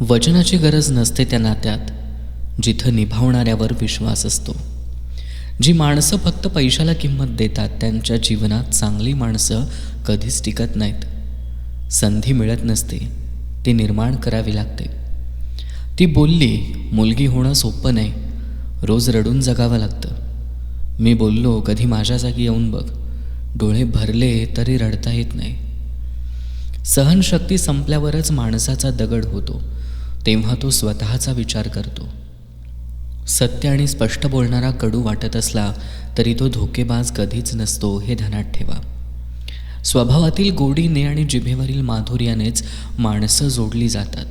वचनाची गरज नसते त्या नात्यात जिथं निभावणाऱ्यावर विश्वास असतो. जी माणसं फक्त पैशाला किंमत देतात त्यांच्या जीवनात चांगली माणसं कधीच टिकत नाहीत. संधी मिळत नसते ती निर्माण करावी लागते. ती बोलली मुलगी होणं सोपं नाही रोज रडून जगावं लागतं. मी बोललो कधी माझ्या जागी येऊन बघ. डोळे भरले तरी रडता येत नाही. सहनशक्ती संपल्यावरच माणसाचा दगड होतो. तेव्हा तो स्वतःचा विचार करतो. सत्य आणि स्पष्ट बोलणारा कडू वाटत असला तरी तो धोकेबाज कधीच नसतो हे ध्यानात ठेवा. स्वभावातील गोडीने आणि जिभेवरील माधुर्यानेच माणसं जोडली जातात.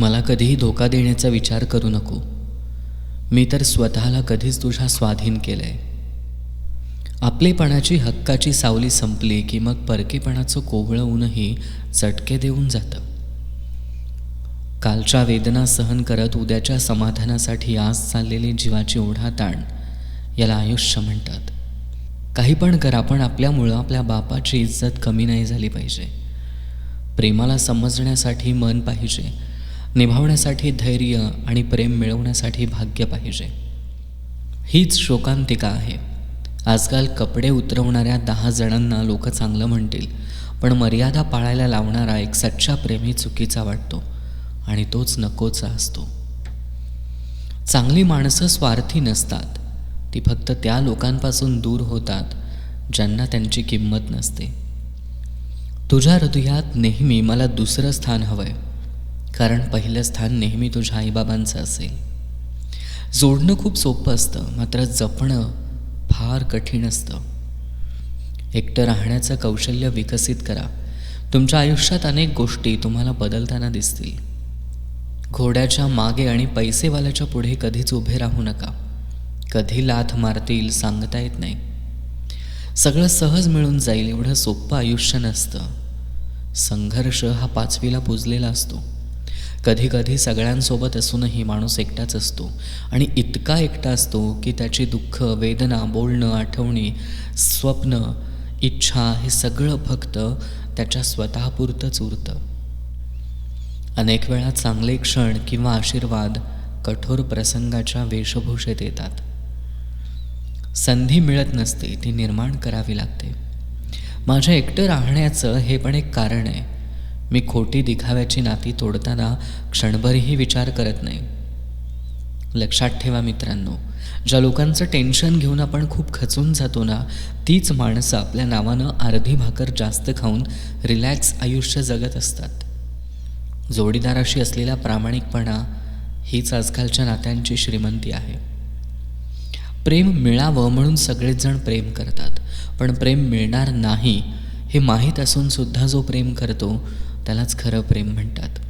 मला कधीही धोका देण्याचा विचार करू नको. मी तर स्वतःला कधीच तुझ्या स्वाधीन केलंय. आपलेपणाची हक्काची सावली संपली की मग परकेपणाचं कोवळं ऊनही चटके देऊन जातं. कालच्या वेदना सहन करत उद्याच्या समाधानासाठी आज चाललेली जीवाची ओढाताण याला आयुष्य म्हणतात. काही पण करा पण आपल्यामुळं आपल्या बापाची इज्जत कमी नाही झाली पाहिजे. प्रेमाला समजण्यासाठी मन पाहिजे निभावण्यासाठी धैर्य आणि प्रेम मिळवण्यासाठी भाग्य पाहिजे. हीच शोकांतिका आहे. आजकाल कपडे उतरवणाऱ्या दहा जणांना लोक चांगलं म्हणतील पण मर्यादा पाळायला लावणारा एक सच्चा प्रेमी चुकीचा वाटतो. आणि तोच नकोचा असतो. चांगली माणसं स्वार्थी नसतात. ती फक्त त्या लोकांपासून दूर होतात ज्यांना त्यांची किंमत नसते. तुझ्या हृदयात नेहमी मला दुसरं स्थान हवं आहे कारण पहिलं स्थान नेहमी तुझ्या आईबाबांचं असेल. जोडणं खूप सोपं असतं मात्र जपणं फार कठीण असतं. एकटं राहण्याचं कौशल्य विकसित करा. तुमच्या आयुष्यात अनेक गोष्टी तुम्हाला बदलताना दिसतील. घोड्याच्या मागे आणि पैसेवाल्याच्या पुढे कधीच उभे राहू नका. कधी लाथ मारतील सांगता येत नाही. सगळं सहज मिळून जाईल एवढं सोपं आयुष्य नसतं. संघर्ष हा पाचवीला पुजलेला असतो. कधी कधी सगळ्यांसोबत असूनही माणूस एकटाच असतो. आणि इतका एकटा असतो की त्याची दुःख वेदना बोलणं आठवणी स्वप्न इच्छा हे सगळं फक्त त्याच्या स्वतःपुरतंच उरतं. अनेक वेळा चांगले क्षण किंवा आशीर्वाद कठोर प्रसंगाच्या वेशभूषेत येतात. संधी मिळत नसते ती निर्माण करावी लागते. माझ्या एकटं राहण्याचं हे पण एक कारण आहे. मी खोटी दिखाव्याची नाती तोडताना क्षणभरही विचार करत नाही. लक्षात ठेवा मित्रांनो ज्या लोकांचं टेन्शन घेऊन आपण खूप खचून जातो ना तीच माणसं आपल्या नावानं अर्धी भाकर जास्त खाऊन रिलॅक्स आयुष्य जगत असतात. जोडीदाराशी असलेला प्रामाणिकपणा हीच आजकालच्या नात्यांची श्रीमंती आहे. प्रेम मिळावं म्हणून सगळेचजण प्रेम करतात पण प्रेम मिळणार नाही हे माहीत असून सुद्धा जो प्रेम करतो त्यालाच खरं प्रेम म्हणतात.